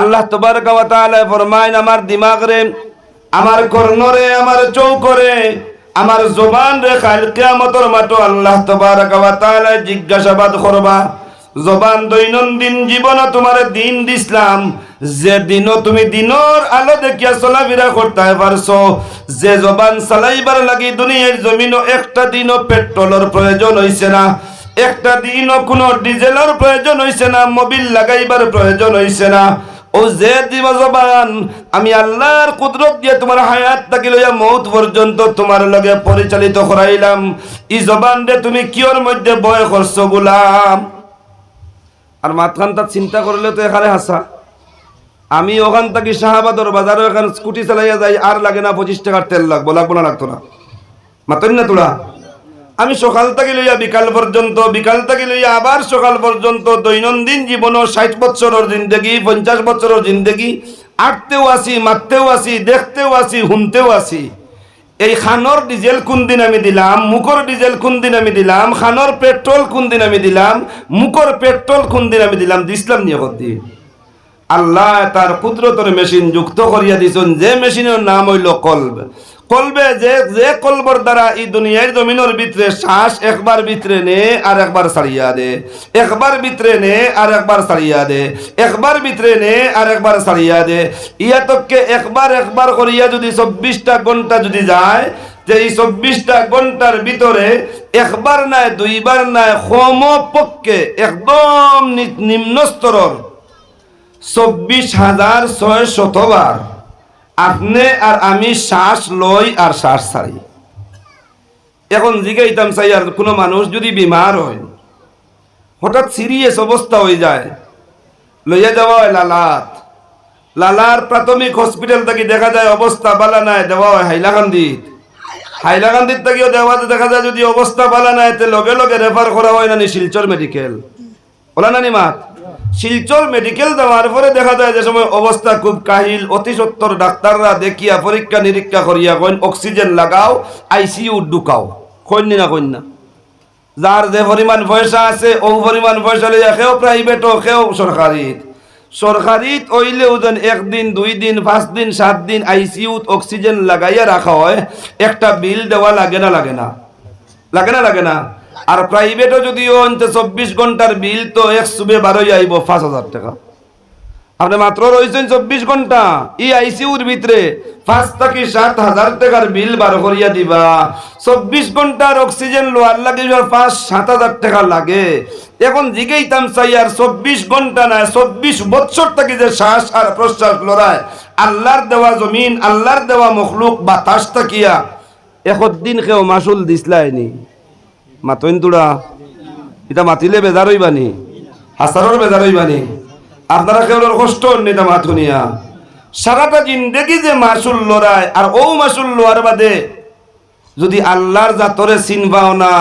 আল্লাহ তাআলা ফরমায় আমার দিমাগ রে আমার কর্ণরে, আমার চৌকরে, আমার জবান রে কাল কিয়ামতের মাঠে আল্লাহ তাআলা জিজ্ঞাসাবাদ করবা, জবান দৈনন্দিন জীবন তোমার দিন দিসলাম যে দিন তুমি দিনর আলো দেখিয়া চলাফেরা করতে পারছ, যে জবান চালাইবার লাগি দুনিয়ার জমিনও একটা দিনও পেট্রোলের প্রয়োজন হইছে না, একটা দিনও কোনো ডিজেলের প্রয়োজন হইছে না, মোবিল লাগাইবার প্রয়োজন হইছে না ও যে দিব জবান, আমি আল্লাহর কুদরত দিয়ে তোমার হায়াত থাকি লইয়া মৌত পর্যন্ত তোমার লগে পরিচালিত করাইলাম। ই জবান রে, তুমি কিয়র মধ্যে বয় করছ গুলাম? আর মাঝখান তার চিন্তা করলে তো এখানে হাসা। আমি ওখান থেকে শাহাবাদর বাজারে এখানে স্কুটি চালাইয়া যাই, আর লাগে না পঁচিশ টাকার তেল লাগবো লাগবো না লাগতো না। মাতন না তোরা আমি সকাল থেকে লইয়া বিকাল পর্যন্ত, বিকাল থেকে লইয়া আবার সকাল পর্যন্ত দৈনন্দিন জীবন ষাট বছরের জিন্দগি, পঞ্চাশ বছরের জিন্দগি আটতেও আসি মারতেও আসি দেখতেও আসি শুনতেও আসি এই খানোর ডিজেল কোন দিন আমি দিলাম মুখর ডিজেল কোন দিন আমি দিলাম খানোর পেট্রোল কোন দিন আমি দিলাম মুখর পেট্রোল কোন দিন আমি দিলাম দিসলাম নিয়ে দিন আল্লাহ তার কুদরতর মেশিন যুক্ত করিয়া দিছেন, যে মেশিনের নাম হইল কলব। কলবে যে যে কলবর দ্বারা এই দুনিয়ার জমিনের ভিতরে শ্বাস একবার ভিতরে নে আর একবার ছাড়িয়া দে। একবার ভিতরে নে আর একবার ছাড়িয়া দে। একবার ভিতরে নে আর একবার ছাড়িয়া দে। ইয়া ইয়াতককে একবার একবার করিয়া যদি চব্বিশটা ঘণ্টা যদি যায়, যে এই চব্বিশটা ঘণ্টার ভিতরে একবার নাই, দুইবার নাই সম পক্ষে একদম নিম্ন স্তরের চব্বিশ হাজার ছয় শতবার আপনি আর আমি শ্বাস লই আর শ্বাস ছাড়ি। এখন জিগাইতাম, চাই আর কোনো মানুষ যদি বিমার হয়, হঠাৎ সিরিয়াস অবস্থা হয়ে যায়, লইয়া যাওয়া হয় লালাত। লালার প্রাথমিক হসপিটাল থেকে দেখা যায় অবস্থা বালা নাই, দেওয়া হয় হাইলাকান্দিত। হাইলাকান্দির থেকেও দেওয়া দেখা যায় যদি অবস্থা বালা নাই, তে লগে লগে রেফার করা হয় না শিলচর মেডিকেল ওলা নানি মাত? শিলচর মেডিকেল যাওয়ার পরে দেখা যায় যে সময় অবস্থা খুব কাহিল, অতি সত্তর ডাক্তাররা দেখিয়া পরীক্ষা নিরীক্ষা করিয়া কইন অক্সিজেন লাগাও আইসিইউ ঢুকাও কইনি না কইন না যার যে পরিমাণ পয়সা আছে ও পরিমাণ পয়সা লইয়া সেও প্রাইভেট সেও সরকারিত সরকারিত ওইলেও যেন একদিন, দুই দিন, পাঁচ দিন, সাত দিন আইসিইউত অক্সিজেন লাগাইয়া রাখা হয়, একটা বিল দেওয়া লাগে না লাগে না। লাগে না লাগে না। আর প্রাইভেটও যদিও অন্তে চব্বিশ ঘণ্টার বিল তো এক সুবে বারোই আইব, পাঁচ হাজার টাকা। আপনি মাত্র রয়েছেন চব্বিশ ঘণ্টা। ই আইসিউর ভিতরে পাঁচ থেকে সাত হাজার টাকার বিল বার করিয়া দিবা। চব্বিশ ঘণ্টার অক্সিজেন লোয়ার লাগে পাঁচ, সাত হাজার টাকা লাগে। এখন জিগেইতাম চাই আর চব্বিশ ঘণ্টা না, চব্বিশ বছর থেকে যে শ্বাস আর প্রশ্বাস লড়ায় আল্লাহর দেওয়া জমিন, আল্লাহর দেওয়া মখলুক বাতাস থাকিয়া। একদিন কেউ মাসুল দিসলাইনি। মাতইন তুড়া এটা মাতিলে বেজার হইবানি। হাসারর বেজার হইবানি। আপনারা কেউ কষ্ট এটা মাথুনিয়া। সারাটা জিন্দেগি যে মাসুল লড়ায় আর ও মাসুল লোয়ার বাদে যদি আল্লাহর জাতরে চিনবাও না,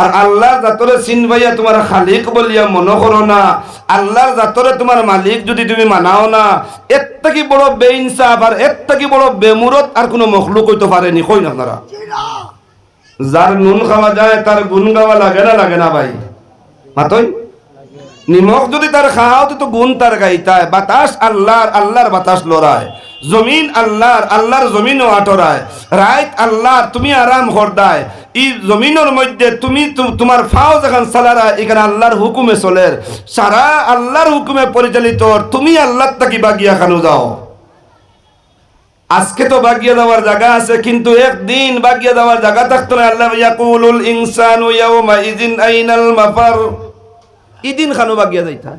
আর আল্লাহর জাতরে চিনবাইয়া তোমার খালিক বলিয়া মনে করো না আল্লাহর জাতরে তোমার মালিক যদি তুমি মানাও না এর থেকে বড় বেইনসাফ আর এর থেকে বড় বেমুরত আর কোনো মখলুক হইতে পারেনি কই না আপনারা? যার নুন খাওয়া যায়, তার গুণ গাওয়া লাগে না লাগে না ভাই? মাতই? নিমখ যদি তার খাওয়াও তো গুণ তার গাইতায়। বাতাস আল্লাহর আল্লাহর বাতাস লড়ায়। জমিন আল্লাহর আল্লাহর জমিনও আটরায়। রাইত আল্লাহর, তুমি আরাম হরদায় ই জমিনের মধ্যে তুমি তোমার ফাও যখন সালারা এখানে আল্লাহর হুকুমে চলের সারা আল্লাহর হুকুমে পরিচালিত, তুমি আল্লাহর তাকি বাগিয়া খানো যাও। আজকে তো বাগিয়ে দেওয়ার জায়গা আছে, কিন্তু একদিন বাগিয়ে দেওয়ার জায়গা থাকতো না। আল্লাহ ইয়াকুলুল ইনসানু ইয়াউমা ইযিন আইনাল মাফার। ইদিন খানো বাগিয়ে যাইতা।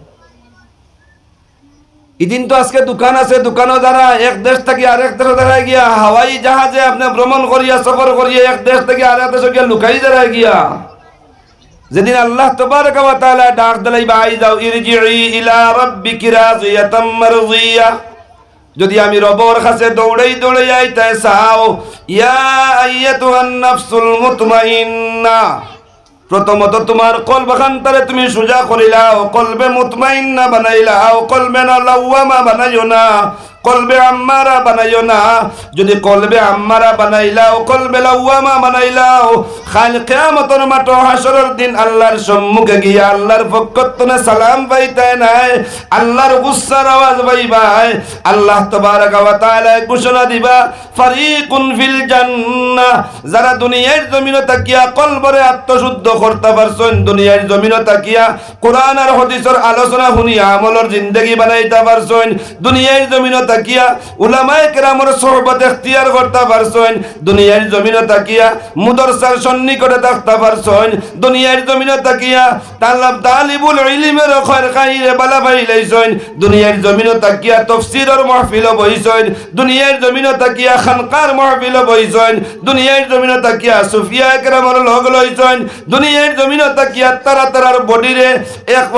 ইদিন তো আজকে দোকান আছে, দোকানও যারা এক দেশ থেকে আরেক দেশে দাঁড়ায় গিয়া হাওয়াই জাহাজে আপনি ভ্রমণ করিয়া, সফর করিয়া এক দেশ থেকে আরেক দেশে গিয়া লুকাই দাঁড়ায় গিয়া, যেদিন আল্লাহ তবারক ওয়া তাআলা ডাক দিলাই বাই যাও ইরজিই ইলা রাব্বিকি রাজিয়াতাম মারজিয়া। যদি আমি রবর কাছে দৌড়াই দৌড়াই আইতে চাও ইয়া মুতমাইন্না। প্রথমত তোমার কল বাখান্তরে তুমি সোজা করিলাও, কলবে মুতমাইন্না বানাইলাও, কলবে না লাউয়ামা বানাইও না। কলবে আম্মারা বানাইও না। যদি কলবে আম্মারা বানাইলাও, কলবে লাউয়ামা বানাইলাও খাল কিয়ামতের মাঠ হাসরের দিন আল্লাহর সম্মুখে গিয়া আল্লাহর পক্ষতনে সালাম পাইতে নাই, আল্লাহর গুসার আওয়াজ পাইবাই, আল্লাহ তাবারাকা ওয়া তাআলা ঘোষণা দিবা, ফারিকুন ফিল জান্নাহ, যারা দুনিয়ার জমিনে তাকিয়া কলবরে আত্মশুদ্ধ করতে পারছেন, দুনিয়ার জমিনে তাকিয়া কোরআন আর হাদিসের আলোচনা শুনি আমলের জিন্দেগি বানাইতে পারছেন, দুনিয়ার জমিনে তাকিয়া, উলামায়ে কেরামের সোহবত ইখতিয়ার করতে পারছেন, দুনিয়ার জমিনে তাকিয়া, মুদরসার সন্নিকটে জমিনে তাকিয়া, তালাব তালিবুল বালা জমিনে তাকিয়া জমিনে তাকিয়া জমিনে তাকিয়া সুফিয়া লগ লইছেন, দুনিয়ার জমিনে তাকিয়া তারা তারার বডিরে এক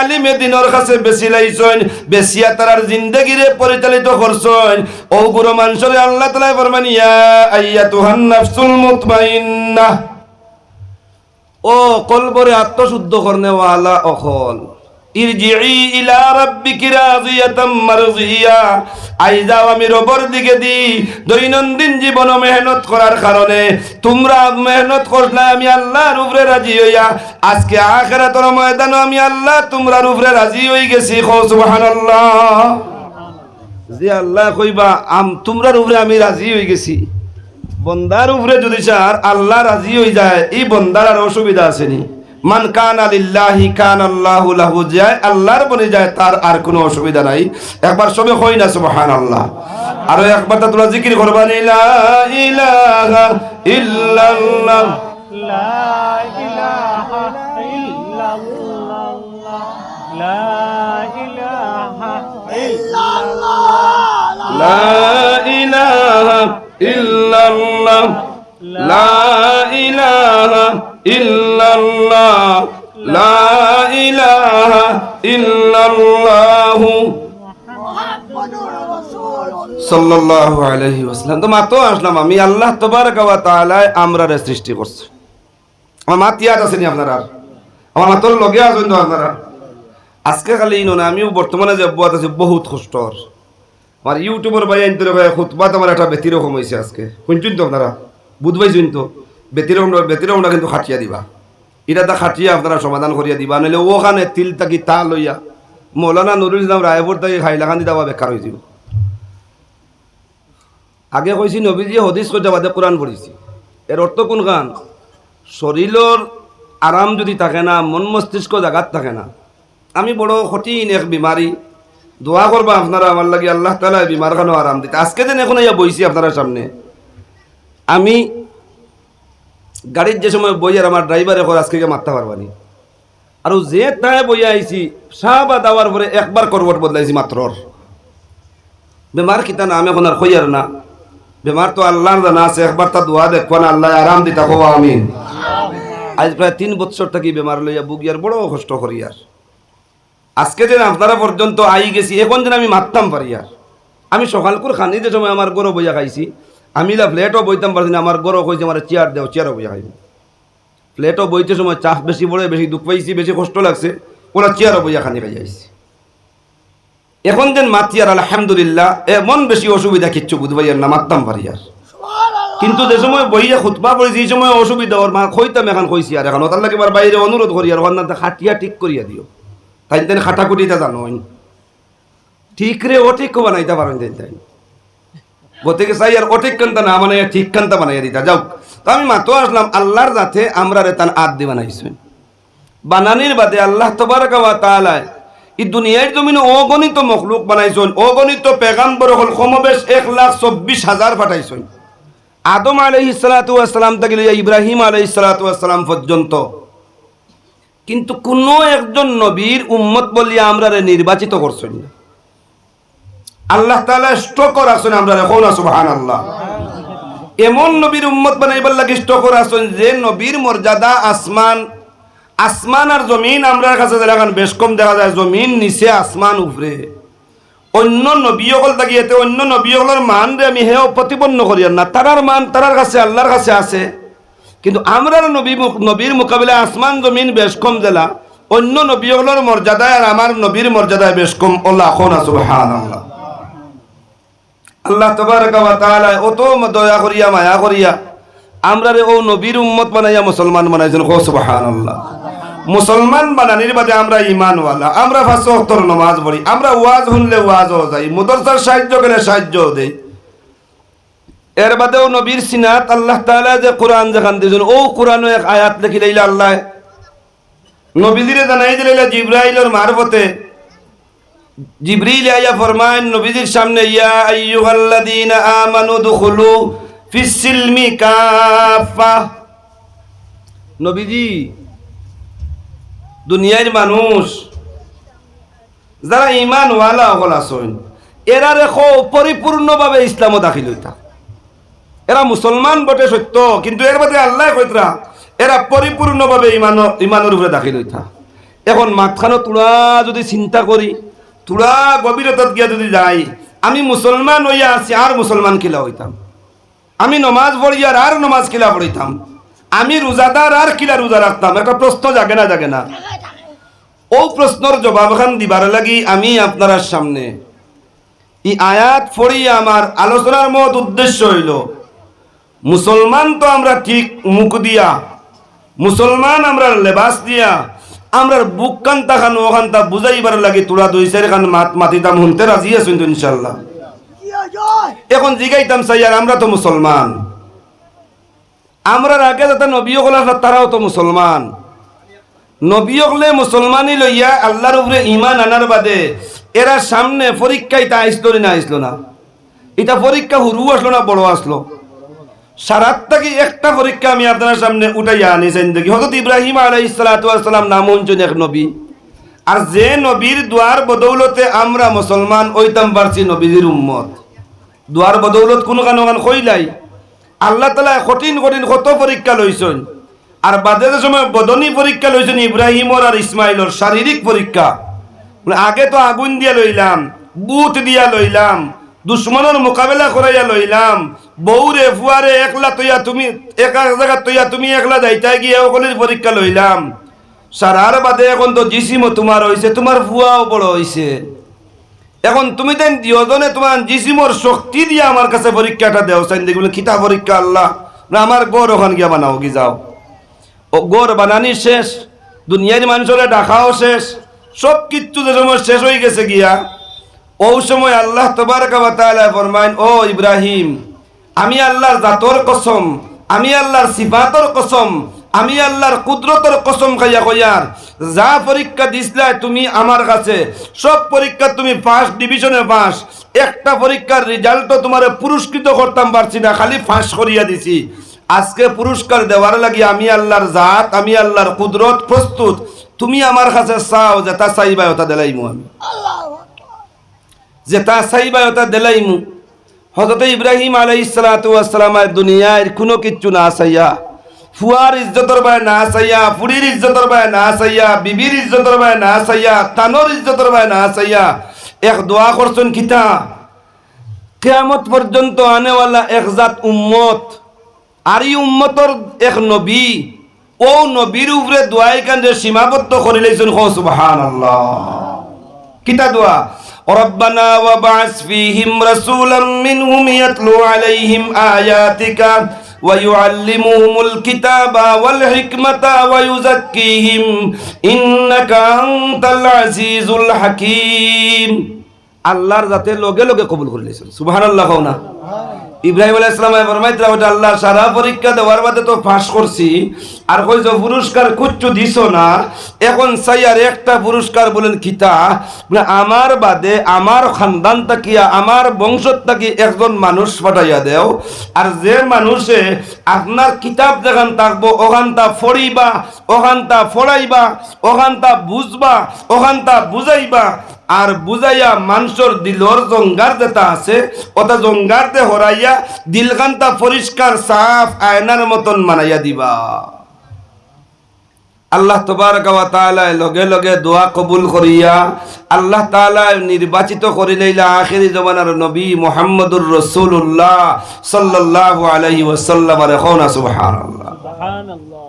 আলিমে দিনের কাছে বেশি লাইছেন বেশিয়া তারার জিন্দগিরে পরিচালিত করছেন। ও গুরু মানুষরে আল্লাহ তালা ফরমান, ইয়া আইয়াতুহান নাফসুল মুতমাইন্নাহ ও কলবরে আত্মশুদ্ধ করনে ওয়ালা অখল ইরজিই ইলা রাব্বিকি আই যাও আমি রবর দিকে দি দৈনন্দিন জীবন মেহনত করার কারণে তোমরা মেহনত করলে আমি আল্লাহর উপরে রাজি হইয়া, আজকে আখেরাতের ময়দানে আমি আল্লাহ তোমরার উপরে রাজি হই গেছি। খো সুবহানাল্লাহ। যে আল্লাহ কইবা, আম তোমরার উপরে আমি রাজি হয়ে গেছি। বন্দার উপরে যদি চার আল্লাহ রাজি হয়ে যায়, এই বন্দার আর অসুবিধা আসেনি মান কান আলিল্লাহি কান আল্লাহ লাহু যায় আল্লাহর বনে যায়, তার আর কোনো অসুবিধা নাই। একবার সবে হই না সুবহান আল্লাহ আর একবার তা তোমরা জিকির করবা, লা ইলাহা ইল্লাল্লাহ। লা ইলাহা ইল্লাল্লাহ। লা ইলাহা إلا الله লা ইলাহা ইল্লাল্লাহ লা ইলাহা ইল্লাল্লাহ লা ইলাহা ইল্লাল্লাহ সাল্লাল্লাহু আলাইহি ওয়াসাল্লাম তো মাত্র আসলাম আমি আল্লাহ তাবারাকা ওয়া তাআলা আমরারে সৃষ্টি করছে আমার মা তিয়াত আছেনি আপনারা আমার মাতর লগে আছেন তো আপনারা আজকে খালি ইনো না, আমিও বর্তমানে যে অব্যাহত আছি, বহুত কষ্টর আমার ইউটিউবের ভাই আনতে ভাই খুতবাত আমার একটা ব্যতিরকম হয়েছে আজকে। শুনছেন তো আপনারা বুধবাই শুন তো ব্যতিরকম ব্যতিরকমটা কিন্তু খাটিয়া দিবা। এটা তা খাটিয়া আপনারা সমাধান করিয়া দিবা, নাহলে ওখানে তিল তাকি তা লইয়া, মৌলানা নুরুল ইসলাম রায়পুর তাকে খাইলাখান দিতে বেকার হয়ে যাব আগে কইছি নবীজি হদিস কইতে বাদে কোরআন পড়িছি এর অর্থ কোন গান শরীরের আরাম যদি থাকে না, মন মস্তিষ্ক জাগাত থাকে না আমি বড় কঠিন এক বিমারি দোয়া করবা আপনারা, আমার লাগে আল্লাহ তালা বিমার খানো আরাম দিতে। আজকে যেন এখন ইয়া বইছি আপনারা সামনে। আমি গাড়ির যে সময় বই আর আমার ড্রাইভার এখন আজকে মারতে পারবানি আর যে তাই বইয়া আইছি শাহবাদ দেওয়ার পরে একবার করবট বদলাইছি মাত্রর বেমার কিতা না আমি এখন আর কই না। বেমার তো আল্লাহর জানা আছে একবার তা দোয়া দেখো না, আল্লাহ আরাম দিতা হওয়া আমি আজ প্রায় তিন বছর থাকি বেমার লইয়া বুগিয়ার বড় কষ্ট করি আর আজকে যেন আপনারা পর্যন্ত আই গেছি এখন যেন আমি মারতাম পারি আর। আমি সকালকুর খানি যে সময় আমার গরো বইয়া খাইছি, আমি লা ফ্লেটও বইতাম পারছি না, আমার গরো কইছে আমার চেয়ার দেও, চেয়ারও বইয়া খাইব। ফ্লেটও বইতে সময় চাপ বেশি পড়ে, বেশি দুঃখ পাইছি, বেশি কষ্ট লাগছে ওরা চেয়ারও বইয়া খানি খাই যাইছি এখন যেন মাতি আর আলহামদুলিল্লাহ এমন বেশি অসুবিধা কিচ্ছু বুঝবাই আর না, মারতাম পারি আর। কিন্তু যে সময় বইয়া খুতবা পড়েছি, এই সময় অসুবিধা, ওর মা কইতাম এখন কইছি আর, এখন ওটার লাগে বাইরে অনুরোধ করি আর ওখান খাটিয়া ঠিক করিয়া দিও। তাই তেন খাটাকুটিটা জানো ঠিক রে ও ঠিক বানাইতে পারেন তাই তাই গতিকে চাই আর অঠিক কান্তা না মানে ঠিক কান্তা বানাইয়া দিতা। যাও, তো আমি মাতো আসলাম, আল্লাহর যাতে আমরা রে তান আদ দিয়ে বানাইছেন বানানির বাদে আল্লাহ তবারকা ওয়া তাআলা এই দুনিয়ার জমিনে অগণিত মখলুক বানাইছেন, অগণিত পেগাম্বর হল সমবেশ এক লাখ চব্বিশ হাজার পাঠাইছেন। আদম আলহি সালাতাম থেকে ইব্রাহিম আলহি সালাতাম পর্যন্ত কিন্তু কোনো একজন নবীর উম্মত বলিয়া আমরা নির্বাচিত করছেন না। আল্লাহ তাআলা স্টকর আছেন আমরা এখন সুবহান আল্লাহ এমন নবীর উম্মত বানাইবার লাগে স্টকর আছেন যে নবীর মর্যাদা আসমান আসমান আর জমিন আমরা কাছে এখন বেশ কম দেখা যায়, জমিন নিচে, আসমান উপরে। অন্য নবীসকল থাকি এতে অন্য নবীসকলের মান রে আমি হেও প্রতিপন্ন করি না। তারার মান তারার কাছে, আল্লাহর কাছে আছে। কিন্তু আমরা নবী নবীর মোকাবিলায় আসমান জমিন বেশ কম জেলা। অন্য নবীসকলের মর্যাদায় আর আমার নবীর মর্যাদায় বেশ কম। আল্লাহ আল্লাহ তবারকা ওয়া অত দয়া করিয়া, মায়া করিয়া আমরা রে ও নবীর উম্মত বানাইয়া মুসলমান বানাইছেন। ও সুবহানাল্লাহ। মুসলমান বানানির বাদে আমরা ইমানওয়ালা আমরা ফাঁস নমাজ পড়ি। আমরা ওয়াজ শুনলে ওয়াজও যাই। মুদরসার সাহায্য গেলে সাহায্যও দেই। এর বাদেও নবীর সিনাত আল্লাহ তাআলা যে কোরআন যেখান দিয়েছেন, ও কোরআনও এক আয়াত লিখি লাইলা আল্লাহ। নবীজিরে জানাই দিলাইলা জিব্রাইলের মারফতে জিবরিল আয়া ফরমান নবীজির সামনে, ইয়া আইয়ুহাল্লাযীনা আমানু দুখুলু ফিস সিলমি কাফা নবীজি, দুনিয়ার মানুষ, যারা ইমান ওয়ালা হল আসেন এরা রেখো পরিপূর্ণভাবে ইসলামও দাখিল হইতা। এরা মুসলমান বটে সত্য, কিন্তু এর বাদে আল্লাহ কইতরা, এরা পরিপূর্ণভাবে ইমান, ইমানের উপরে দাখিল হইতা। এখন মাঝখানে তোরা যদি চিন্তা করি, তোরা গভীরতাত গিয়া যদি যাই, আমি মুসলমান হইয়া আছি, আর মুসলমান কিলা হইতাম। আমি নমাজ পড়িয়ার আর নমাজ কিলা পড়িতাম। আমি রোজাদার আর কিলা রোজা রাখতাম। একটা প্রশ্ন জাগে না জাগে না। ও প্রশ্নর জবাব খান দিবার লাগি আমি আপনার সামনে। এই আয়াত পড়িয়া আমার আলোচনার মত উদ্দেশ্য হইল মুসলমান তো আমরা ঠিক মুখ দিয়া, মুসলমান আমরা লেবাস দিয়া আমরা বুক কান্তা খান ওখানটা বুঝাইবার লাগি তোরা দুই চারি খান মাত মাতিতাম, শুনতে রাজি আছেন তো ইনশাল্লাহ এখন জিগাইতাম সাইয়ার আমরা তো মুসলমান। আমরা আগে যাতে নবী হল তারাও তো মুসলমান। নবী হলে মুসলমানই লইয়া আল্লাহর উপরে ইমান আনার বাদে এরা সামনে পরীক্ষায় তা আসলো না আসলো না। এটা পরীক্ষা হুরু আসলো না, বড় আসলো। সারাত থেকে একটা পরীক্ষা আমি আপনার সামনে উঠাইয়া আনিছেন দেখি হজরত ইব্রাহিম আলাই সালাম নাম হচ্ছেন এক নবী। আর যে নবীর দুয়ার বদৌলতে আমরা মুসলমান ওইতাম পারছি নবীজির উম্মত। দুয়ার বদৌলত কোনো কানো কান কইলাই আল্লাহ তালা কঠিন কঠিন কত পরীক্ষা লইছেন। আর বাদে সময় বদনী পরীক্ষা লইছেন ইব্রাহিমর আর ইসমাইলর শারীরিক পরীক্ষা। আগে তো আগুন দিয়া লইলাম, বুট দিয়া লইলাম দুশ্মনের মোকাবেলা করাইয়া লইলাম। বউরে, ফুয়ারে একলা তৈয়া তুমি এক জায়গা তৈয়া তুমি একলা যাইতা গিয়ে সকলের পরীক্ষা লইলাম। সারার বাদে এখন তো জিসিমও তোমার হইছে, তোমার ফুয়াও বড় হইছে। এখন তুমি দেন দিওজনে তোমার জিসিমর শক্তি দিয়ে আমার কাছে পরীক্ষাটা দেও। সাইন দেখবেন খিতা পরীক্ষা, আল্লাহ। না, আমার গড় ওখান গিয়া বানাও কি যাও। ও গড় বানানি শেষ, দুনিয়ার মানুষের ডাকাও শেষ সব কিচ্ছু যে সময় শেষ হয়ে গেছে গিয়া ও সময় আল্লাহ তবারকালা ফরমাইন ও ইব্রাহিম, আমি আল্লাহর জাতর কসম, আমি আল্লাহর সিফাতর কসম, আমি আল্লাহর কুদরতর কসম খাইয়া কইয়ার, যা পরীক্ষা দিছিলা তুমি আমার কাছে, সব পরীক্ষা তুমি ফার্স্ট ডিভিশনে পাস একটা পরীক্ষার রেজাল্টও তোমার পুরস্কৃত করতাম পারছি না, খালি ফাঁস করিয়া দিছি। আজকে পুরস্কার দেওয়ার লাগি আমি আল্লাহর জাত, আমি আল্লাহর কুদরত প্রস্তুত, তুমি আমার কাছে চাও যে তা চাইবা ওটা দেলাইমু আমি। যে তা চাইবা ওটা দেলাইমু। হজরত ইব্রাহিম আলাই সালাতামের দুনিয়ার কোনো কিচ্ছু না চাইয়া ফুয়ার ইজ্জতর বায় না চাইয়া ফুড়ির ইজ্জতর বায় না চাইয়া বিবির ইজ্জতর বায় না চাইয়া তানোর ইজ্জতর বায় না চাইয়া এক দোয়া করছেন খিতা কেয়ামত পর্যন্ত আনেওয়ালা এক জাত উম্মত, আর উম্মতর এক নবী, ও নবীর উপরে দোয়াই কান্দে সীমাবদ্ধ করে লাইছেন। হো সুবহানাল্লাহ। কিতা দোয়া? ربنا وبعث فيهم رسولا منهم يتلو عليهم آياتك ويعلمهم الكتاب والحكمة ويزكيهم إنك أنت العزيز الحكيم আল্লাহর যাতে লগে লগে কবুল করে লিয়েছেন সুবহানাল্লাহ কও না ইব্রাহিম আল্লাহ সারা পরীক্ষা দেওয়ার বাদে তো পাস করছি। আর পুরস্কার কুচ্ছু না, এখন চাই আর একটা পুরস্কার বলেন খিতা। আমার বাদে আমার খানদান তাকিয়া, আমার বংশ তাকি একজন মানুষ পাঠাইয়া দেও। আর যে মানুষে আপনার কিতাব যেখান থাকব ওখানটা ফড়িবা ওখানটা ফড়াইবা ওখানটা বুঝবা ওখানটা বুঝাইবা আর বুঝাইয়া মানুষের দিলর জঙ্গার যেটা আছে ওটা জঙ্গারতে হরাইয়া দিলখানটা পরিষ্কার সাফ আয়নার মতন মানাইয়া দিবা। আল্লাহ তবারক ওয়া তাআলা লগে লগে দোয়া কবুল করিয়া আল্লাহ তাআলা নির্বাচিত করে লইলা আখিরি জমানার নবী মুহাম্মদুর রাসূলুল্লাহ সাল্লাল্লাহু আলাইহি ওয়াসাল্লাম এখন সুবহানাল্লাহ। সুবহানাল্লাহ।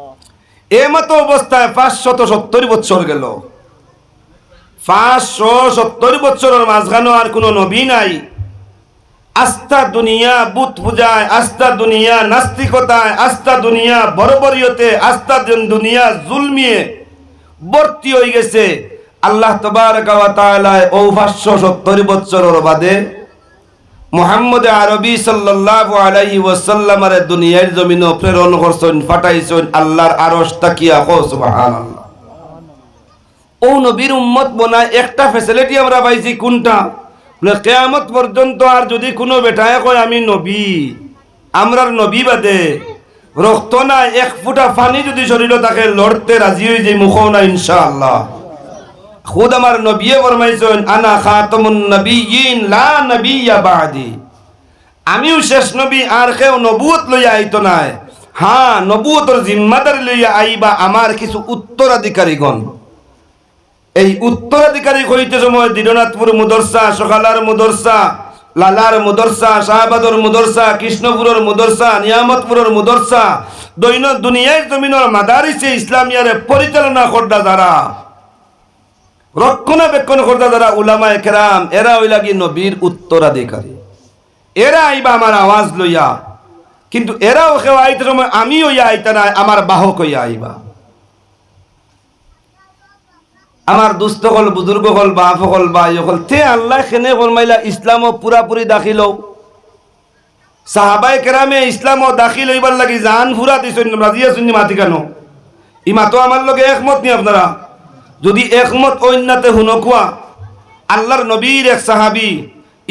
এই মতো অবস্থায় পাঁচশত সত্তর বছর গেল। পাঁচশো সত্তর বছরের মাঝখানো আর কোনো নবী নাই। আস্থা দুনিয়া বুত পূজায়, আস্থা দুনিয়া নাস্তিকতায়, আস্থা দুনিয়া বরবরিয়তে, আস্থা দুন- দুনিয়া জুলমিয়ে ভর্তি হয়ে গেছে। আল্লাহ তাআলায় ও 570 বছরের বাদে মোহাম্মদ আরবি সাল্লাল্লাহু আলাইহি ওয়াসাল্লামের দুনিয়ার জমিন প্রেরণ করছেন, ফাটাইছেন আল্লাহর আরশ তাকিয়া। কো সুবহানাল্লাহ। ও নবীর উম্মত বনায় একটা ফ্যাসিলিটি আমরা পাইছি, কোনটা? কেয়ামত পর্যন্ত আর যদি কোনো বেটায় কয়, আমি নবী। আমরার নবী বাদে। রক্ত নাই, এক ফুটা পানি যদি শরীরে তাকে লড়তে রাজি হয়ে যাই মুখ না ইনশাআল্লাহ। খুদ আমার নবিয়ে ফরমাইছেন, আনা খাতামুন নবিয়িন লা নবিয়্যা বাদি। আমিও শেষ নবী, আর কেউ নবুয়ত লইয়া আইতো নাই। হ্যাঁ নবুয়তর জিম্মাদারি লইয়া আইবা আমার কিছু উত্তরাধিকারীগণ। এই উত্তরাধিকারী হইতে সময় দীননাথপুর মুদরসা, সকালার মুদরসা, লালার মুদরসা, শাহবাদর মুদরসা, কৃষ্ণপুরের মুদরসা, নিয়ামতপুরের মুদরসা দৈন দুনিয়ায় জমিনের মাদারিসে ইসলামিয়ারে পরিচালনা করদা যারা। রক্ষণাবেক্ষণ করদা যারা, উলামায়ে কেরাম, এরা ওই লাগি নবীর উত্তরাধিকারী। এরা আইবা আমার আওয়াজ লইয়া, কিন্তু এরাও কেউ আইতে সময় আমি ওইয়া আইতা নাই, আমার বাহক হইয়া আইবা। আমার দুস্থ হল, বুজুর্গ হল, বাপ হল বা হল, তে আল্লাহ খেনে ফরমাইলা ইসলাম পুরাপুরি দাখিল সাহাবাই কেরামে ইসলাম দাখিল হইবার লাগি জান ফুরা দিছেন রাজিয়া শুনি মাতি কেন? ই মাতো আমার লগে একমত নি আপনারা? যদি একমত অন্যতে হুনকুয়া আল্লাহর নবীর এক সাহাবি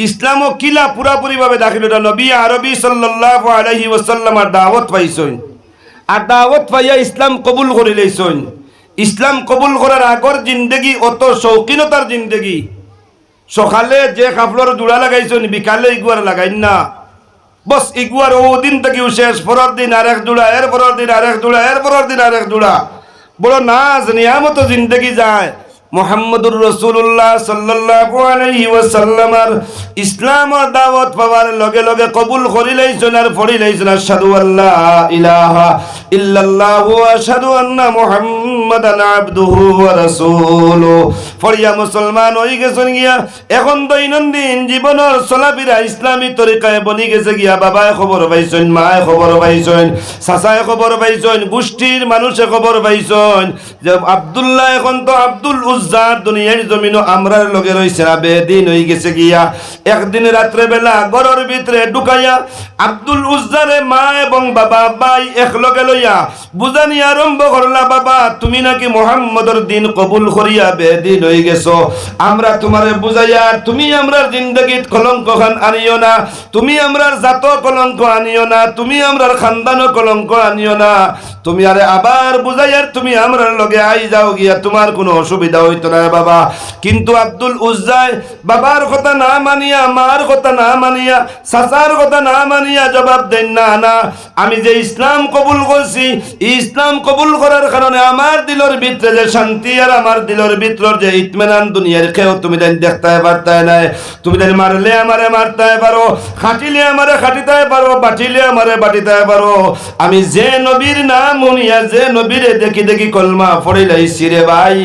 ইসলাম কিলা পুরাপুরি ভাবে দাখিল হইল, নবী আরবি সাল্লাল্লাহু আলাইহি ওয়াসাল্লামার দাওয়াত পাইছেন। আর দাওয়াত পাইয়া ইসলাম কবুল করে লইছেন। ইসলাম কবুল করার আগর জিন্দগি, অত শৌখিনতার জিন্দগি। সকালে যে কাপড়ের জোড়া লাগাইছেন, বিকালে ইগুয়ার লাগাইন না। বস, ইগুয়ার ও দিন থেকেও শেষ, পরের দিন আর এক জোড়া এর পরের দিন আর এক জোড়া এর পরের দিন আর এক জোড়া বড় নাজ নিয়ামত জিন্দগি যায়। মোহাম্মদুর রসুল্লাহ সাল্লাল্লাহু আলাইহি ওয়াসাল্লামার ইসলামর দাওয়াত পাওয়ার লগে লগে কবুল করিলেইছেন আর পড়িলেইছেন আশহাদু আল্লাহ ইলাহা ইল্লাল্লাহু আশহাদু আন্না মুহাম্মাদান আবদুহু ওয়া রাসূলুহু ফড়িয়া মুসলমান হই গেছেন গিয়া, এখন দৈনন্দিন জীবনের চলাফেরা ইসলামী তরিকায় বনি গেছে গিয়া, বাবায় খবর পাইছেন, মায় খবর পাইছেন, চাচায় খবর পাইছেন, গোষ্ঠীর মানুষে খবর পাইছেন যে আব্দুল্লাহ এখন তো আব্দুল উজ্জার দুনিয়ার জমিনও আমরার লগে রইছে না, বেদিন হয়ে গেছে গিয়া। একদিন রাত্রে বেলা ঘরের ভিতরে ঢুকাইয়া আব্দুল উজ্জারে মা এবং বাবা বাই একলগে লইয়া বুঝানি আরম্ভ করলা, বাবা, তুমি নাকি মোহাম্মদর দিন কবুল করিয়া বেদিন হয়ে গেছো। আমরা তোমারে বুঝাইয়া, তুমি আমরার জিন্দগিত কলঙ্ক খান আনিও না, তুমি আমরার জাত কলঙ্ক আনিও না, তুমি আমরার খানদান কলঙ্ক আনিও না। তুমি আরে আবার বুঝাইয়ার তুমি আমরার লগে আই যাও গিয়া, তোমার কোনো অসুবিধা হইতো না বাবা। কিন্তু আব্দুল উজ্জায় বাবার কথা না মানিয়া, মার কথা না মানিয়া, চাচার কথা না মানিয়া জবাব দেন, না না। আমি যে ইসলাম কবুল করছি, ইসলাম কবুল করার কারণে আমার দিলর ভিতরে যে শান্তি আর আমার দিলর ভিতর যে ইতমেনান দুনিয়ার কেউ তুমি দেন দেখতে পারতে নাই। তুমি দেন মারলে আমারে মারতে পারো, খাটিলে আমারে খাটিতে পারো বাটিলে আমারে বাটিতে পারো। আমি যে নবীর নাম যে নবীরে দেখি দেখি কলমা রে ভাই,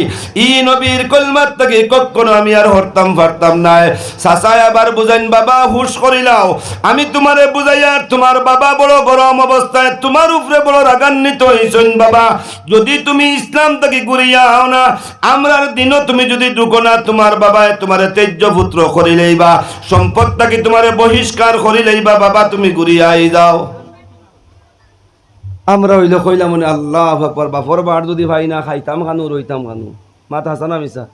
ই নবীর কলমার থেকে কখনো আমি আর হরতাম পারতাম নাই। চাচাই আবার বুঝাইন, বাবা, হুশ করিলাও আমি তোমারে বুঝাইয়া তোমার বাবা বড় গরম অবস্থায় তোমার উপরে বড় রাগান্বিত হইছেন বাবা। যদি তুমি ইসলাম থেকে ঘুরিয়া আও না, আমরার দিনও তুমি যদি ঢুকো না, তোমার বাবায় তোমার তেজ্য পুত্র করিলেই বা সম্পদ থেকে তোমারে বহিষ্কার করিলেই বা, বাবা, তুমি ঘুরিয়া আই যাও। আমরা হইলে কইলাম মনে, আল্লাহ বাপর বাপর বার যদি ভাই না খাইতাম খানু, রইতাম খানু। মাথা হাসানা মিসা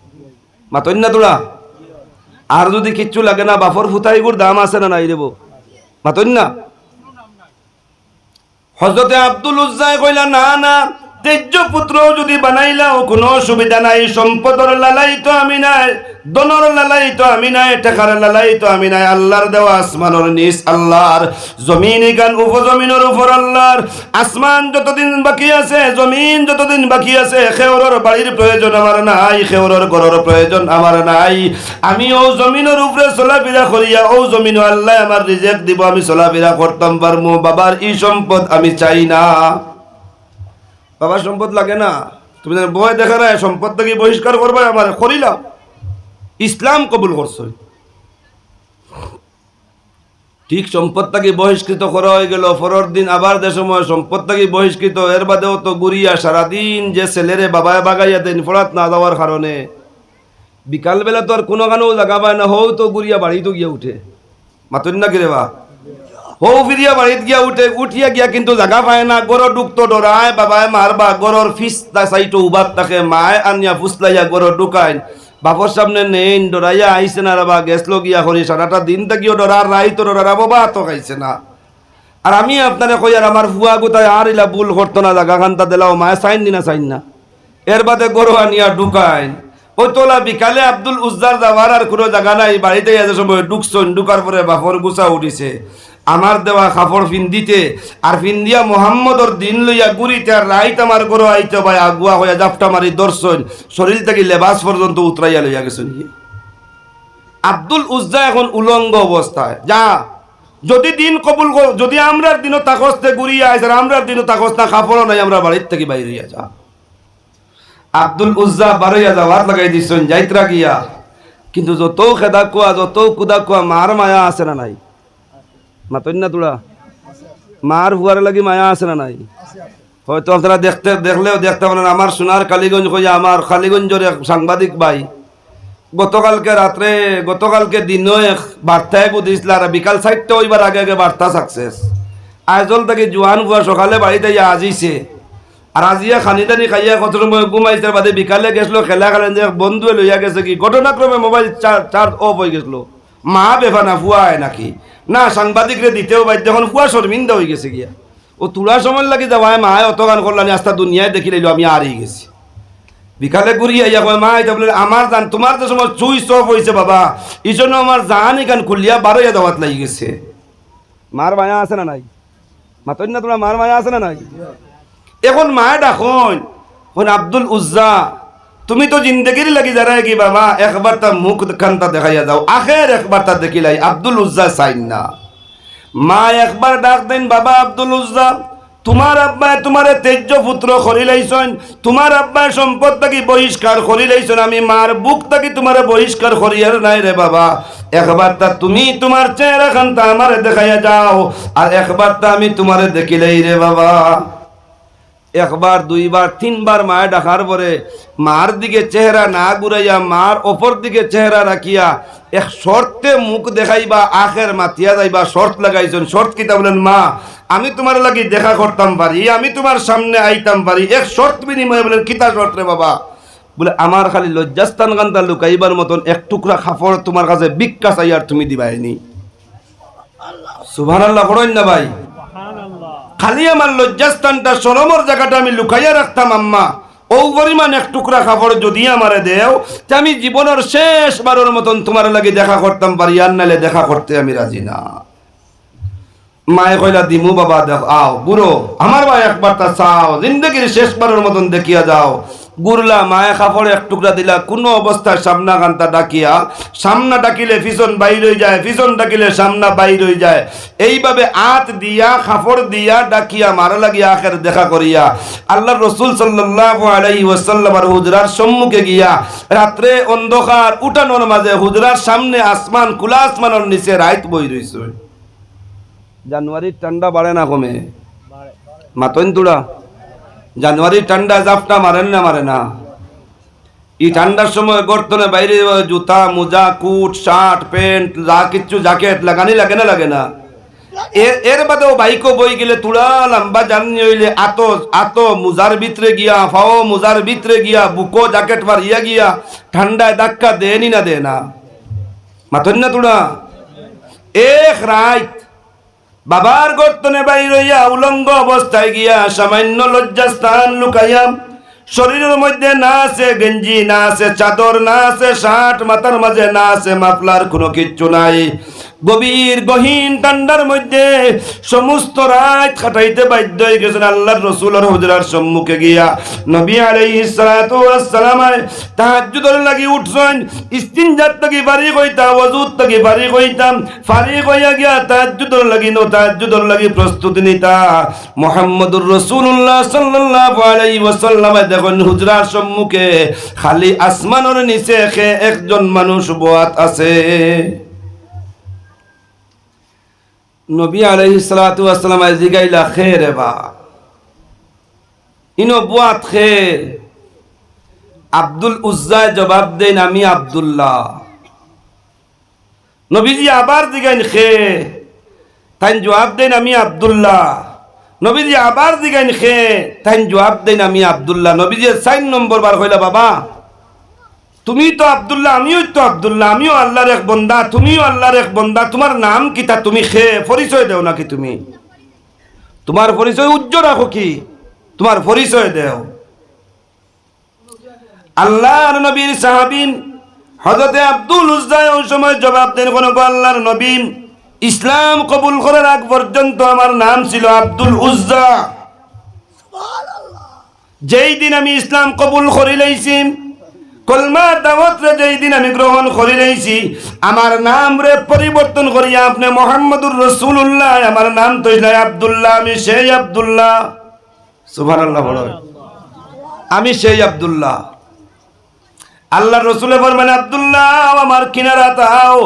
মাতন না তোরা আর যদি কিচ্ছু লাগে না, বাপর ফুতাই গুড় দাম আছে না নাই দেব মাতন না হজরতে আব্দুল উজ্জায় কইলা, না না তেজ্য পুত্র যদি বানাইলাও, কোনো অসুবিধা নাই। সম্পদর লালাই তো আমি নাই দনর লালাই তো আমি নাই, টাকার লালাই তো আমি নাই। আল্লাহর দেওয়া আসমানের নিচ আল্লাহর, জমিন গান উপজমিনের উপর আল্লাহর। আসমান যতদিন বাকি আছে, জমিন যতদিন বাকি আছে খেওরের বাড়ির প্রয়োজন আমার নাই খেওরের ঘরের প্রয়োজন আমার নাই। আমি ও জমিনের উপরে চলাফেরা করিয়া, ও জমিন আল্লাহ আমার রিজেক্ট দিব, আমি চলাফেরা করতাম, পারমু। বাবার ই সম্পদ আমি চাই না। বাবার সম্পদ লাগে না। তুমি বয় দেখা নাই সম্পদ থেকে বহিষ্কার করবে আমার করিলাম ইসলাম কবুল করছ। ঠিক সম্পদটাকে বহিষ্কৃত করা হয়ে গেল পরের দিন আবার যে সময় সম্পদটাকে বহিষ্কৃত, এর বাদেও তো গুড়িয়া সারাদিন যে ছেলেরে বাবায় বাগাইয়া দেন, ফরাত না যাওয়ার কারণে। বিকালবেলা তো আর কোনো কানেও পায় না হও তো গুড়িয়া বাড়ি তো গিয়া উঠে। মাতুন না কিরে বা? হৌ ফিরিয়া বাড়িত গিয়া উঠে, উঠিয়া গিয়া কিন্তু জাগা পায় না। গরর ডুকতো ডরায় বাবায় মারবা গরর ফিস সাইটো উবাত থাকে মায় আনিয়া ফুসলাইয়া গরর ঢুকায় বাপর সামনে নেই ডরাইয়া আইসে না রাবা গেছলো গিয়া করি সারাটা দিন থাকিও ডরার রাই তো ডরার বাবা তো খাইছে না। আর আমি আপনারে কই আর আমার ফুয়া গোতায় আর ইলা ভুল করতো না, জাগা খান্তা দিলাও, মায় সাইন দিনা সাইন না। এর বাদে গরু আনিয়া ঢুকায় ওই তোলা বিকালে আব্দুল উজ্জার যাওয়ার আর কোনো জায়গা নাই বাড়িতে এত সময় ঢুকছন ঢুকার পরে বাপর গুছা উঠিছে। আমার দেওয়া কাপড় ফিন্দিতে আর ফিন্দিয়া মোহাম্মদর দিন লইয়া গুড়িতে আর রাইত আমার গরু আইতে ভাই, আগুয়া হইয়া জাপটা মারি দর্শন, শরীর থেকে লেবাস পর্যন্ত উতরাইয়া লইয়া গেছেন আব্দুল উজ্জা এখন উলঙ্গ অবস্থায়। যা, যদি দিন কবুল যদি আমরার দিনও তাকস্তে ঘুরিয়া আইস আর আমরার দিনও তাকস না কাপড়ও নাই, আমরা বাড়ির থেকে বাইরে যা আব্দুল উজ্জা বারইয়া যাওয়ার লাগাই দিচ্ছেন যাইত্রা গিয়া। কিন্তু যত খেদা কুয়া, যত কুদা কুয়া, মার মায়া আছে না নাই? মাতন না তোরা। মার হুয়ার লাগি মায়া আছে না নাই? হয়তো আপনারা দেখতে দেখলেও দেখতে পারেন আমার সোনার কালীগঞ্জ কইয়া আমার কালীগঞ্জের এক সাংবাদিক ভাই, গতকালকে রাত্রে গতকালকে দিনও এক বার্তায় বুঝিছিল, আর বিকাল চারটে ওইবার আগে আগে বার্তা সাকসেস আজল থেকে জোয়ান বুয়া সকালে বাড়িতে আজিছে। আর আজিয়া খানি দানি খাইয়া কত সময় ঘুমাইছে, বাদে বিকালে গেছিল, খেলা খেলেন যে বন্ধুয়ে লইয়া গেছে কি? ঘটনাক্রমে মোবাইল চার্জ অফ হয়ে গেছিল। মা বেফানা ফুয়া হয় নাকি? না, সাংবাদিকরে দিতেও বাধ্য এখন ফুয়া শর্মিন্দা হয়ে গেছে গিয়া। ও তুলার সময় লাগি যাওয়ায় মায় অত গান করলানি আস্তা দুনিয়ায় দেখি লাইলো, আমি হারিয়ে গেছি। বিকালে ঘুরি আইয়া কয় মা এটা বলে, আমার জান, তোমার তো সময় চুই সব হয়েছে বাবা, এই জন্য আমার জান এখান খুলিয়া বারোয়া দাওয়াত লাগি গেছে। মার মায়া আছে না নাই? মাতন না তোমরা, মার মায়া আছে না নাই? এখন মা ডাখন এখন আব্দুল উজ্জা তুমি তো জিন্দগির লাগি যারা কি বাবা, একবার তার মুখ খানটা দেখাইয়া যাও। আখের একবার তা দেখিলাই, আব্দুল উজ্জা চাইন না। মা একবার ডাক দেন, বাবা আব্দুল উজ্জা তোমার আব্বায় তোমার তেজ্য পুত্র করিলাইছন তোমার আব্বায় সম্পদ থাকি বহিষ্কার করিলাইছন আমি মার বুক থাকি তোমার বহিষ্কার করিয়ার নাই রে বাবা। একবার তা তুমি তোমার চেহারা খানটা আমারে দেখাইয়া যাও, আর একবার তা আমি তোমারে দেখিলাই রে বাবা। একবার, দুইবার, তিনবার মায়ে ডাকার পরে মার দিকে চেহারা না ঘুরাইয়া, মার অপর দিকে চেহারা রাখিয়া এক শর্তে মুখ দেখাইবা, আখের মাতিয়া যাইবা, শর্ত লাগাইছেন। শর্ত কিতা বলেন, মা, আমি তোমার লাগি দেখা করতাম পারি, আমি তোমার সামনে আইতাম পারি। এক শর্ত বিনিময়ে বলেন কিতা শর্ত রে বাবা? বলে, আমার খালি লজ্জাস্থান গান্তা লুকাইবার মতন এক টুকরা খাফড় তোমার কাছে বিক্কা চাই আর তুমি দিবাইনি সুভান আল্লাহ না ভাই। খালি আমার লজ্জাস্থানটা সরমর জায়গাটা আমি লুকাইয়া রাখতাম, আম্মা। ও পরিমাণ এক টুকরা কাপড় যদি আমারে দেও, তে আমি জীবনের শেষ বারের মতন তোমার লাগে দেখা করতাম পারি আর নালে দেখা করতে আমি রাজি না। মায়ে কইলা, দিমু বাবা, দেখ, আও, বুড়ো, আমার ভাই একবার তা চাও, জিন্দগির শেষবারের মতন দেখিয়া যাও। গুরলা মায়ে কাপড় এক টুকরা দিলা কোনো অবস্থায় সামনা কান্তা ডাকিয়া সামনা ডাকিলে পিছন বাইর হয়ে যায় পিছন ডাকিলে সামনা বাইর হয়ে যায়। এইভাবে আত দিয়া কাপড় দিয়া ডাকিয়া মারা লাগিয়া আখের দেখা করিয়া আল্লাহ রসুল সাল্লাহ আলাই ওয়াসাল্লাম আর হুজরার সম্মুখে গিয়া রাত্রে অন্ধকার উঠানোর মাঝে হুজরার সামনে আসমান খোলা আসমানের নিচে রাইত বই রইছে। জানুয়ারির ঠান্ডা বাড়ে না কমে? মাতন তুড়া। জানুয়ারির ঠান্ডা জাপটা মারেন না, মারে না। এই ঠান্ডার সময় গর্তনে বাইরে জুতা, মোজা, কুট, শার্ট, প্যান্ট, যা কিচ্ছু জ্যাকেট লাগানি লাগে না লাগে না। এর- বাদেও বাইকও বই গেলে তুলা, লম্বা জানি হইলে আতো আতো, মুজার ভিতরে গিয়া, ফাও, মুজার ভিতরে গিয়া, বুকো, জ্যাকেট মারিয়া গিয়া, ঠান্ডায় ধাক্কা দেনি না দে না মাথন না তুড়া এক রাইত বাবার গর্তনে বাইরইয়া উলঙ্গ অবস্থায় গিয়া সামান্য লজ্জা স্থান লুকাইয়া শরীরের মধ্যে না আছে গেঞ্জি, না আছে চাদর, না আছে শার্ট, মাথার মাঝে না আছে মাফলার, কোনো কিচ্ছু নাই। গভীর, গহীন ঠান্ডার মধ্যে সমস্ত রাত খাটাইতে বাধ্য হয়ে গেছেন আল্লাহর রসুলের হুজরার সম্মুখে গিয়া। নবী আলাইহিস সালাতু ওয়াস সালাম তাহাজ্জুদের লাগি উঠছেন ইস্তিনজাত থেকে বাড়ি কইতাম ওযুত থেকে বাড়ি কইতাম ফারি কইয়া গিয়া তাহাজ্জুদের লাগি নো তাহাজ্জুদের লাগি প্রস্তুতি নিতা মুহাম্মদুর রাসূলুল্লাহ সাল্লাল্লাহু আলাইহি ওয়াসাল্লাম দেখুন হুজরার সম্মুখে খালি আসমানের নিচে একজন মানুষ বোয়াত আছে। নবী আলহি সালাতু আসসালাম জিগাইলা খে রে বা ইনো বুয়াত খে আব্দুল উজ্জায় জবাব দেন, আমি আব্দুল্লাহ। নবীজি আবার জিগাইন খে তাই জবাব দেন, আমি আব্দুল্লাহ। নবীজি আবার জিগাইন খে তাই জবাব দেন, আমি আব্দুল্লাহ। নবীজি সাইন নম্বর বার হইলা, বাবা তুমি তো আব্দুল্লাহ আমিও তো আবদুল্লাহ আমিও আল্লাহর এক বন্দা তুমিও আল্লাহর এক বন্দা। তোমার নাম কি তা তুমি খে পরিচয় দেও নাকি তুমি? তোমার পরিচয় উজ্জ্বল রাখো কি? তোমার পরিচয় দেও। আল্লাহর নবীর সাহাবিন হজরতে আব্দুল উজ্জায় ওই সময় জবাব দেন কোন আল্লাহর নবীন ইসলাম কবুল করার আগ পর্যন্ত আমার নাম ছিল আব্দুল উজ্জা যেই দিন আমি ইসলাম কবুল করি লাইছি কলমা দাওয়াত রে যেই দিন আমি গ্রহণ করি নাইছি, আমার নাম রে পরিবর্তন করিয়া আপনি মোহাম্মদুর রসুল্লাহ আমার নাম তো আব্দুল্লাহ, আমি সেই আব্দুল্লাহ। সুবহানাল্লাহ আমি সেই আব্দুল্লাহ। আল্লাহ রসুলে ফরমান আব্দুল্লাহ আমার কিনারা, তাও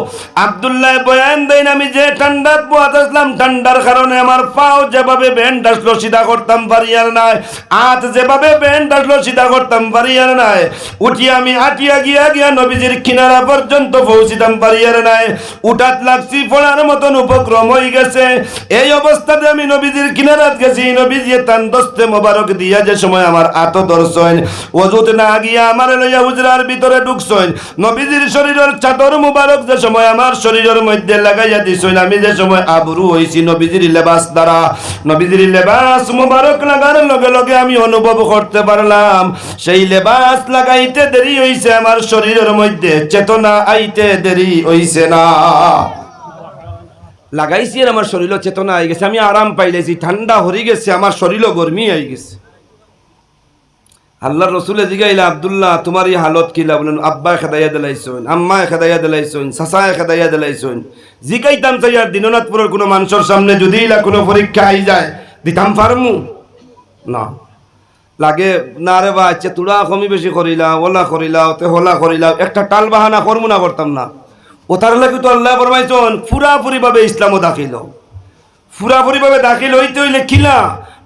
আব্দুল্লাহ বয়ান দেন, আমি যে ঠান্ডা পোয়াত আসলাম, ঠান্ডার কারণে আমার পাও যেভাবে ব্যান্ড আসলো সিধা করতাম পারি নাই। হাত যেভাবে ব্যান্ড আসলো সিধা করতাম পারি নাই। উঠি আমি আটিয়া গিয়া গিয়া নবীজির কিনারা পর্যন্ত পৌঁছিতাম পারি নাই। উঠাত লাগছি পড়ার মতন উপক্রম হয়ে গেছে। এই অবস্থাতে আমি নবীজির কিনারাত গেছি। নবীজি তান দস্তে মোবারক দিয়া যে সময় আমার আত দর্শন অজুত না গিয়া আমার লইয়া উজরার ভিতরে ঢুকছইন নবীজির শরীরের চাদর মুবারক যে সময় আমার শরীরের মধ্যে লাগাইয়া দিছইন আমি যে সময় আবরু হইছি নবীজির লেবাস দ্বারা। নবীজির লেবাস মুবারক লাগার লগে লগে আমি অনুভব করতে পারলাম। সেই লেবাস লাগাইতে দেরি হইছে, আমার শরীরের মধ্যে চেতনা আইতে দেরি হইছে না। লাগাইছি আমার শরীর চেতনা আই গেছে, আমি আরাম পাইলেছি, ঠান্ডা হরি গেছে, আমার শরীরও গরমি আই গেছে। আল্লাহ রসুলে জিগাইলা আবদুল্লাহ, তোমার এই হালত কিলা বলেন আব্বা খেদাইয়া দিলাইছইন আম্মা খেদাইয়া দিলাইছইন সাসা খেদাইয়া দিলাইছইন জিগাইতাম চাইয়ার দিননাথপুরের কোনো মানুষের সামনে যদি ইলা কোনো পরীক্ষা আই যায়, দিতাম পারমু? না। লাগে, না রে বা আচ্ছা তুড়া কমি বেশি করিলা ওলা করিলা ওতে হলা করিলা একটা টাল বাহানা করমু না করতাম না। ওতার লাগে তো আল্লাহ ফরমাইছন পুরাপুরি ভাবে ইসলামও দাখিল হও। পুরাপুরি ভাবে দাখিল হইতে হইলে কিলা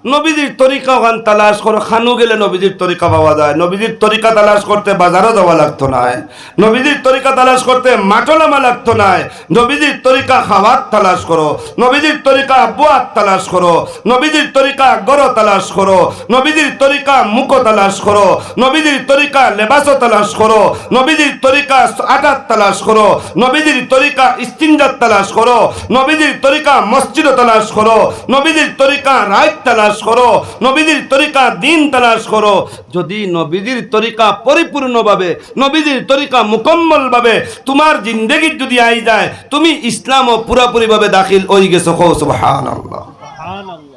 নবীজির তরিকা ওখান তালাশ করো খানু গেলে নবীজির তরিকা পাওয়া যায় নবীজির তরিকা তালাশ করতে বাজারও যাওয়া লাগতো না নবীজির তরিকা তালাশ করতে মাঠও নামা লাগতো না নবীজির তরিকা খাওয়ার তালাশ করো নবীজির তরিকা বুয়ার তালাশ করো নবীজির তরিকা গড় তালাশ করো নবীজির তরিকা মুখো তালাশ করো নবীজির তরিকা লেবাসও তালাশ করো নবীজির তরিকা আটার তালাশ করো নবীজির তরিকা ইস্তিনজাত তালাশ করো নবীজির তরিকা মসজিদ তালাশ করো নবীজির তরিকা রাইত তালাশ করো, নবীজির তরিকা দিন তালাশ করো। যদি নবীজির তরিকা পরিপূর্ণভাবে, নবীজির তরিকা মুকম্মলভাবে তোমার জিন্দগির যদি আই যায়, তুমি ইসলামও পুরাপুরিভাবে দাখিল ওই গেছো কৌ সুবহানাল্লাহ। সুবহানাল্লাহ।